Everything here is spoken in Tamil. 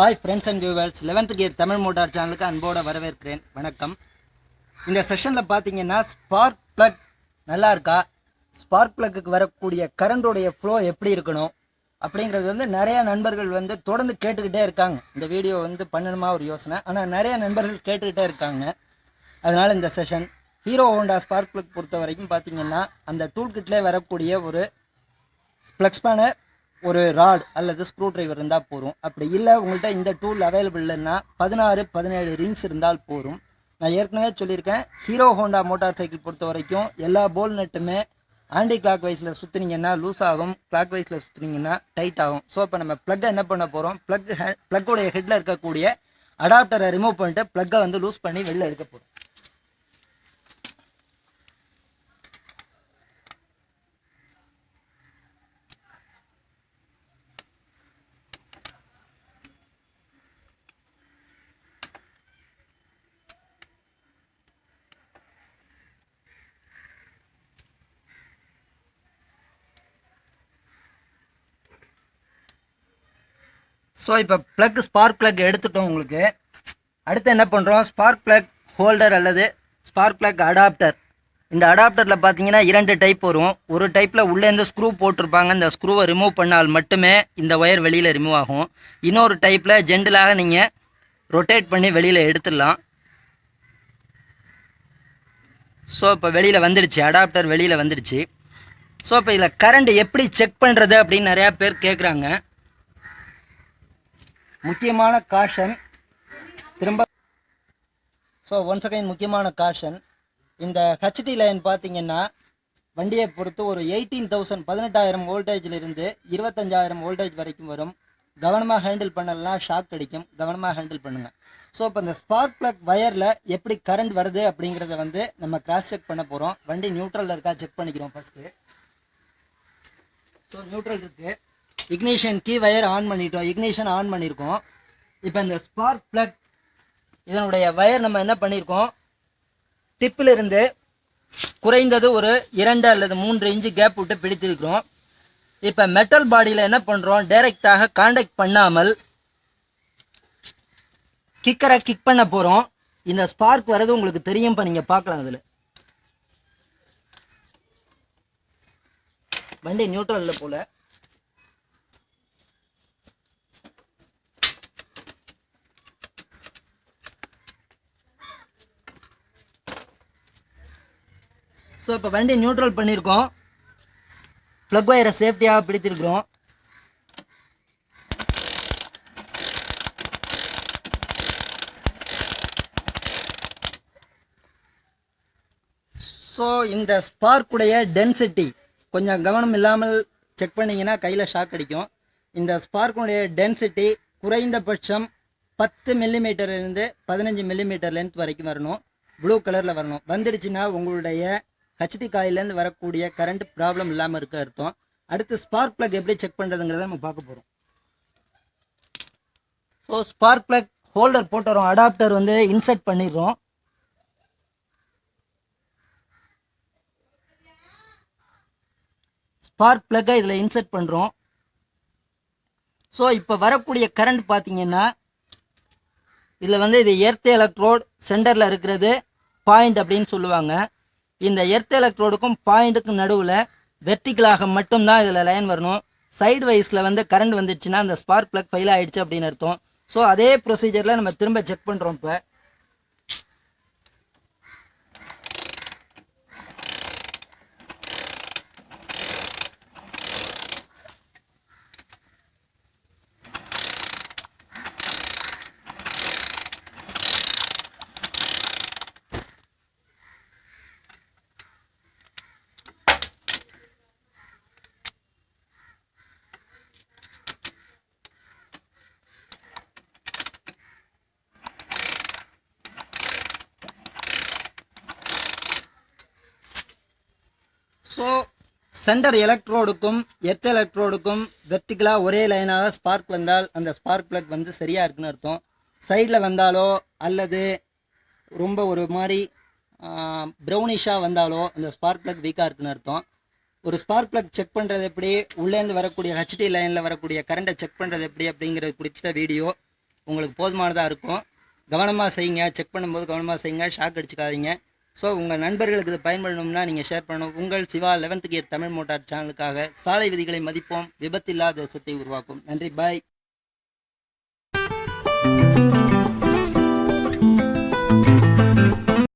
Hi friends and viewers eleventh gear Tamil motor சேனலுக்கு அன்போட வரவேற்கிறேன். வணக்கம். இந்த செஷனில் பார்த்தீங்கன்னா ஸ்பார்க் ப்ளக் நல்லா இருக்கா? ஸ்பார்க் ப்ளக்குக்கு வரக்கூடிய கரண்டோடைய ஃப்ளோ எப்படி இருக்கணும்? அப்படிங்கிறது வந்து நிறையா நண்பர்கள் வந்து தொடர்ந்து கேட்டுக்கிட்டே இருக்காங்க. இந்த வீடியோ வந்து பண்ணணுமா ஒரு யோசனை? ஆனால் நிறைய நண்பர்கள் கேட்டுக்கிட்டே இருக்காங்க. அதனால் இந்த session Hero Honda spark plug பொறுத்த வரைக்கும் பார்த்தீங்கன்னா அந்த டூல் கிட்லேயே வரக்கூடிய ஒரு ப்ளக் ஸ்பேனர் ஒரு ராட் அல்லது ஸ்க்ரூ டிரைவர் இருந்தால் போதும். அப்படி இல்லை உங்கள்கிட்ட இந்த டூல் அவைலபிள் இல்லைன்னா பதினாறு பதினேழு ரிங்ஸ் இருந்தால் போதும். நான் ஏற்கனவே சொல்லியிருக்கேன் ஹீரோ ஹோண்டா மோட்டார் சைக்கிள் பொறுத்த வரைக்கும் எல்லா போல் நட்டுமே ஆண்டி கிளாக் வைஸில் சுற்றுனீங்கன்னா லூஸ் ஆகும் கிளாக் வைஸில் சுற்றுனீங்கன்னா டைட் ஆகும். ஸோ இப்போ நம்ம ப்ளக்கை என்ன பண்ண போகிறோம் ப்ளக் ப்ளக்கோடைய ஹெட்டில் இருக்கக்கூடிய அடாப்டரை ரிமூவ் பண்ணிட்டு ப்ளக்கை வந்து லூஸ் பண்ணி வெளில எடுக்க போகிறோம் ஸோ இப்போ ப்ளக் ஸ்பார்க் ப்ளக் எடுத்துட்டோம் உங்களுக்கு. அடுத்து என்ன பண்ணுறோம் ஸ்பார்க் ப்ளக் ஹோல்டர் அல்லது ஸ்பார்க் ப்ளக் அடாப்டர் இந்த அடாப்டரில் பார்த்தீங்கன்னா இரண்டு டைப் வரும். ஒரு டைப்பில் உள்ளேருந்து ஸ்க்ரூ போட்டிருப்பாங்க. இந்த ஸ்க்ரூவை ரிமூவ் பண்ணால் மட்டுமே இந்த ஒயர் வெளியில் ரிமூவ் ஆகும். இன்னொரு டைப்பில் ஜென்டலாக நீங்கள் ரொட்டேட் பண்ணி வெளியில் எடுத்துடலாம். ஸோ இப்போ வெளியில் வந்துடுச்சு. அடாப்டர் வெளியில் வந்துடுச்சு. ஸோ இப்போ இதில் கரண்ட் எப்படி செக் பண்ணுறது அப்படின்னு நிறையா பேர் கேட்குறாங்க முக்கியமான காஷன் திரும்ப ஸோ ஒன் செகண்ட் முக்கியமான காஷன் இந்த ஹெச்டி லைன் பார்த்தீங்கன்னா வண்டியை பொறுத்து ஒரு எயிட்டீன் தௌசண்ட் பதினெட்டாயிரம் வோல்டேஜிலிருந்து இருபத்தஞ்சாயிரம் வோல்டேஜ் வரைக்கும் வரும். கவனமாக ஹேண்டில் பண்ணலாம் ஷாக் அடிக்கும். கவனமாக ஹேண்டில் பண்ணுங்கள் ஸோ இப்போ இந்த ஸ்பார்க் ப்ளக் வயரில் எப்படி கரண்ட் வருது அப்படிங்கிறத வந்து நம்ம கிராஸ் செக் பண்ண போகிறோம் வண்டி நியூட்ரலில் இருக்கா? செக் பண்ணிக்கிறோம் ஃபஸ்ட்டு ஸோ நியூட்ரல் இருக்குது இக்னிஷன் கீ வயர் ஆன் பண்ணிட்டோம். இக்னிஷன் ஆன் பண்ணியிருக்கோம் இப்போ இந்த ஸ்பார்க் ப்ளக் இதனுடைய வயர் நம்ம என்ன பண்ணியிருக்கோம் டிப்பிலிருந்து குறைந்தது ஒரு இரண்டு அல்லது மூன்று இன்ச்சு கேப் விட்டு பிடித்திருக்கிறோம். இப்போ மெட்டல் பாடியில் என்ன பண்ணுறோம் டைரெக்டாக காண்டாக்ட் பண்ணாமல் கிக்கரை கிக் பண்ண போகிறோம் இந்த ஸ்பார்க் வர்றது உங்களுக்கு தெரியும். இப்போ நீங்கள் பார்க்கலாம் அதில் வண்டி நியூட்ரலில் போல. ஸோ இப்போ வண்டி நியூட்ரல் பண்ணியிருக்கோம் ப்ளக் ஒயரை சேஃப்டியாக பிடித்திருக்கிறோம். ஸோ இந்த ஸ்பார்க்குடைய டென்சிட்டி கொஞ்சம் கவனம் இல்லாமல் செக் பண்ணிங்கன்னா கையில் ஷாக் அடிக்கும். இந்த ஸ்பார்க்குடைய டென்சிட்டி குறைந்தபட்சம் பத்து மில்லிமீட்டர்லேருந்து பதினஞ்சு மில்லிமீட்டர் லென்த் வரைக்கும் வரணும். ப்ளூ கலரில் வரணும். வந்துடுச்சுன்னா உங்களுடைய ஹச்டி காயிலேருந்து வரக்கூடிய கரண்ட் ப்ராப்ளம் இல்லாமல் இருக்க அர்த்தம். அடுத்து ஸ்பார்க் ப்ளக் எப்படி செக் பண்ணுறதுங்கிறத நம்ம பார்க்க போகிறோம் ஸோ ஸ்பார்க் ப்ளக் ஹோல்டர் போட்டுறோம் அடாப்டர் வந்து இன்சர்ட் பண்ணிடுறோம். ஸ்பார்க் ப்ளக்கை இதில் இன்சர்ட் பண்ணுறோம் ஸோ இப்போ வரக்கூடிய கரண்ட் பார்த்தீங்கன்னா இதில் வந்து இது எர்த் எலக்ட்ரோட் சென்டரில் இருக்கிறது. பாயிண்ட் அப்படின்னு சொல்லுவாங்க. இந்த எர்த் எலக்ட்ரோடுக்கும் பாயிண்ட்டுக்கும் நடுவில் வெர்டிக்கலாக மட்டும்தான் இதில் லைன் வரணும். சைடு வைஸில் வந்து கரண்ட் வந்துடுச்சுன்னா அந்த ஸ்பார்க் ப்ளக் ஃபெயில் ஆகிடுச்சு அப்படின்னு அர்த்தம். ஸோ அதே ப்ரொசீஜரில் நம்ம திரும்ப செக் பண்ணுறோம் இப்போ ஸோ சென்டர் எலக்ட்ரோடுக்கும் எர்த் எலக்ட்ரோடுக்கும் வெர்டிக்கலாக ஒரே லைனாக ஸ்பார்க் வந்தால் அந்த ஸ்பார்க் பிளக் வந்து சரியாக இருக்குன்னு அர்த்தம். சைடில் வந்தாலோ அல்லது ரொம்ப ஒரு மாதிரி ப்ரௌனிஷாக வந்தாலோ அந்த ஸ்பார்க் பிளக் வீக்காக இருக்குன்னு அர்த்தம். ஒரு ஸ்பார்க் ப்ளக் செக் பண்ணுறது எப்படி? உள்ளேருந்து வரக்கூடிய ஹெச்டி லைனில் வரக்கூடிய கரண்ட்டை செக் பண்ணுறது எப்படி அப்படிங்கிறது குறித்த வீடியோ உங்களுக்கு போதுமானதாக இருக்கும். கவனமாக செய்யுங்க. செக் பண்ணும்போது கவனமாக செய்யுங்க. ஷாக் அடிச்சுக்காதீங்க. ஸோ உங்கள் நண்பர்களுக்கு இது பயன்படணும்னா நீங்கள் ஷேர் பண்ணணும். உங்கள் Siva eleventh gear Tamil motor சேனலுக்காக சாலை விதிகளை மதிப்போம். விபத்தில்லா தேசத்தை உருவாக்கும். நன்றி. பாய்